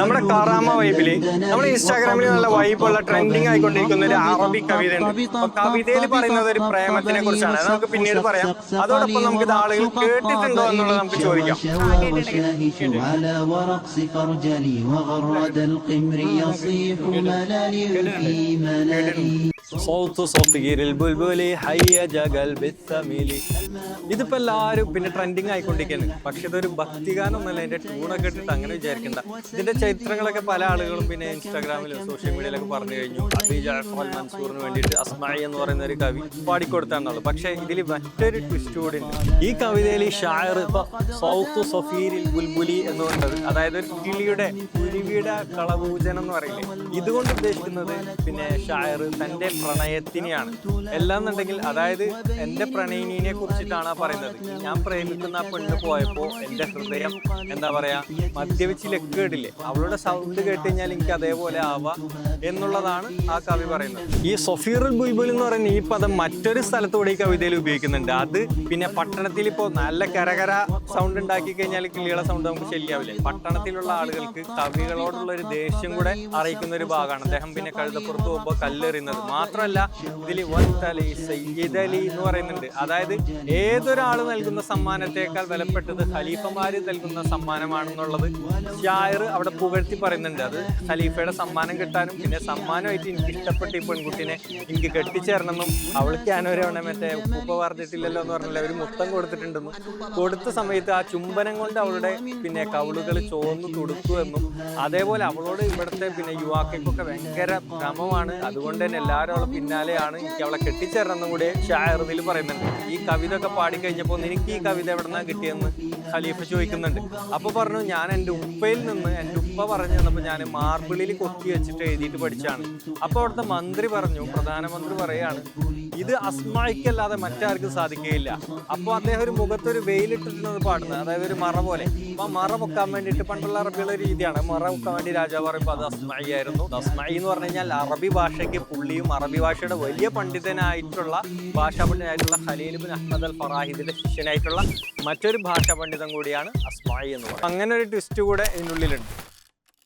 നമ്മുടെ കാറാമ വൈബിൽ നമ്മുടെ ഇൻസ്റ്റാഗ്രാമിൽ നല്ല വൈബുള്ള ട്രെൻഡിങ് ആയിക്കൊണ്ടിരിക്കുന്ന ഒരു അറബി കവിത ഉണ്ട് കവിതയിൽ പറയുന്നത് ഒരു പ്രേമത്തിനെ കുറിച്ചാണ് നമുക്ക് പിന്നീട് പറയാം അതോടൊപ്പം നമുക്ക് ഇത് ആളുകൾ കേട്ടിട്ടുണ്ടോ എന്നുള്ളത് നമുക്ക് ചോദിക്കാം സോത്ത് സൊഫീരിൽ ബുൽബുലി ഹയ്യ ജഗൽ ബിത്തമിലി ഇതിപ്പോ എല്ലാവരും പിന്നെ ട്രെൻഡിങ് ആയിക്കൊണ്ടിരിക്കുന്നു പക്ഷെ ഇതൊരു ഭക്തിഗാനം എന്നല്ല എന്റെ ടൂണൊക്കെ ഇട്ടിട്ട് അങ്ങനെ വിചാരിക്കണ്ട. ഇതിന്റെ ചരിത്രങ്ങളൊക്കെ പല ആളുകളും പിന്നെ ഇൻസ്റ്റാഗ്രാമിലും സോഷ്യൽ മീഡിയയിലൊക്കെ പറഞ്ഞു കഴിഞ്ഞു. അബീജ് അഹ്മൽ മൻസൂറിന് വേണ്ടിയിട്ട് അസ്മായി എന്ന് പറയുന്ന ഒരു കവി പാടിക്കൊടുത്താണുള്ളത് പക്ഷെ ഇതിൽ മറ്റൊരു ട്വിസ്റ്റ് കൂടി ഉണ്ട്. ഈ കവിതയിൽ ഈ ഷായർ ഇപ്പൊ സൗത്ത് സൊഫീരിൽ ബുൽബുലി എന്ന് പറയുന്നത് അതായത് ഒരു കിളിയുടെ കുരുവിയുടെ കളപൂജനം എന്ന് പറയില്ലേ? ഇതുകൊണ്ട് ഉദ്ദേശിക്കുന്നത് പിന്നെ ഷായർ തന്റെ പ്രണയത്തിനെയാണ്. എല്ലാന്നുണ്ടെങ്കിൽ അതായത് എന്റെ പ്രണയിനിയെ കുറിച്ചിട്ടാണ് പറയുന്നത്. ഞാൻ പ്രേമിക്കുന്ന ആ പെണ്ണ് പോയപ്പോൾ എന്റെ ഹൃദയം എന്താ പറയാ മദ്യപിച്ച് ലക്കേടില്ലേ അവളുടെ സൗണ്ട് കേട്ട് കഴിഞ്ഞാൽ എനിക്ക് അതേപോലെ ആവാം എന്നുള്ളതാണ് ആ കവി പറയുന്നത്. ഈ സൊഫീറുൽ ബുൽബുൽ എന്ന് പറയുന്ന ഈ പദം മറ്റൊരു സ്ഥലത്തൂടെ ഈ കവിതയിൽ ഉപയോഗിക്കുന്നുണ്ട്. അത് പിന്നെ പട്ടണത്തിൽ ഇപ്പോൾ നല്ല കരകര സൗണ്ട് ഉണ്ടാക്കി കഴിഞ്ഞാൽ കിളികളെ സൗണ്ട് നമുക്ക് ശല്യാവില്ലേ. പട്ടണത്തിലുള്ള ആളുകൾക്ക് കവികളോടുള്ള ഒരു ദേഷ്യം കൂടെ അറിയിക്കുന്ന ഒരു ഭാഗമാണ്. അദ്ദേഹം പിന്നെ കഴുതപ്പുറത്ത് പോകുമ്പോൾ കല്ലെറിയുന്നത്. മാത്രമല്ല ഇതിൽ വത്തലി സയ്യിദലി എന്ന് പറയുന്നുണ്ട്. അതായത് ഏതൊരാൾ നൽകുന്ന സമ്മാനത്തെക്കാൾ വിലപ്പെട്ടത് ഖലീഫമാർ നൽകുന്ന സമ്മാനമാണെന്നുള്ളത് ഷായർ അവിടെ പുകഴ്ത്തി പറയുന്നുണ്ട്. അത് ഖലീഫയുടെ സമ്മാനം കിട്ടാനും പിന്നെ സമ്മാനമായിട്ട് എനിക്ക് ഇഷ്ടപ്പെട്ട ഈ പെൺകുട്ടിനെ എനിക്ക് കെട്ടിച്ചേരണമെന്നും അവൾക്ക് ഞാനൊരു മറ്റേ ഉപ്പ പറഞ്ഞിട്ടില്ലല്ലോ എന്ന് പറഞ്ഞില്ല ഒരു മുത്തം കൊടുത്തിട്ടുണ്ടെന്നും കൊടുത്ത സമയത്ത് ആ ചുംബനം കൊണ്ട് അവളുടെ പിന്നെ കവളുകൾ ചോർന്ന് തുടുത്തു എന്നും അതേപോലെ അവളോട് ഇവിടുത്തെ പിന്നെ യുവാക്കൾക്കൊക്കെ ഭയങ്കര ഭ്രമമാണ്. അതുകൊണ്ട് തന്നെ എല്ലാവരും അവളെ പിന്നാലെയാണ് എനിക്ക് അവളെ കെട്ടിച്ചേരണമെന്നും കൂടി ഷായറുദിൽ പറയുന്നുണ്ട്. ഈ കവിത ഒക്കെ പാടിക്കഴിഞ്ഞപ്പോൾ നിനക്ക് ഈ കവിത എവിടെന്നാ കിട്ടിയെന്ന് ഖലീഫ ചോദിക്കുന്നുണ്ട്. അപ്പൊ പറഞ്ഞു ഞാൻ എന്റെ ഉപ്പയിൽ നിന്ന് എന്റെ ഉപ്പ പറഞ്ഞു തന്നപ്പോൾ ഞാൻ മാർബിളിൽ കൊത്തി വെച്ചിട്ട് എഴുതിയിട്ട് പഠിച്ചാണ് അപ്പൊ അവിടുത്തെ മന്ത്രി പറഞ്ഞു പ്രധാനമന്ത്രി പറയാണ് ഇത് അസ്മായിക്കല്ലാതെ മറ്റാർക്കും സാധിക്കുകയില്ല. അപ്പോൾ അദ്ദേഹം ഒരു മുഖത്തൊരു വെയിലിട്ടിരുന്നത് പാടുന്നത് അതായത് ഒരു മറ പോലെ. അപ്പൊ മറ പൊക്കാൻ വേണ്ടിയിട്ട് പണ്ടുള്ള അറബികളുടെ രീതിയാണ്. മറ പൊക്കാൻ വേണ്ടി രാജാവ് പറയുമ്പോൾ അത് അസ്മായി ആയിരുന്നു അസ്മായി എന്ന് പറഞ്ഞു കഴിഞ്ഞാൽ അറബി ഭാഷയ്ക്ക് പുള്ളിയും അറബി ഭാഷയുടെ വലിയ പണ്ഡിതനായിട്ടുള്ള ഭാഷാ പണ്ഡിതനായിട്ടുള്ള ഖലീൽ അഹമ്മദ് അൽ ഫറാഹിദിന്റെ ശിഷ്യനായിട്ടുള്ള മറ്റൊരു ഭാഷാ പണ്ഡിതൻ കൂടിയാണ് അസ്മായി എന്ന് പറയുന്നത്. അങ്ങനെ ഒരു ട്വിസ്റ്റ് കൂടെ ഇതിനുള്ളിലുണ്ട്.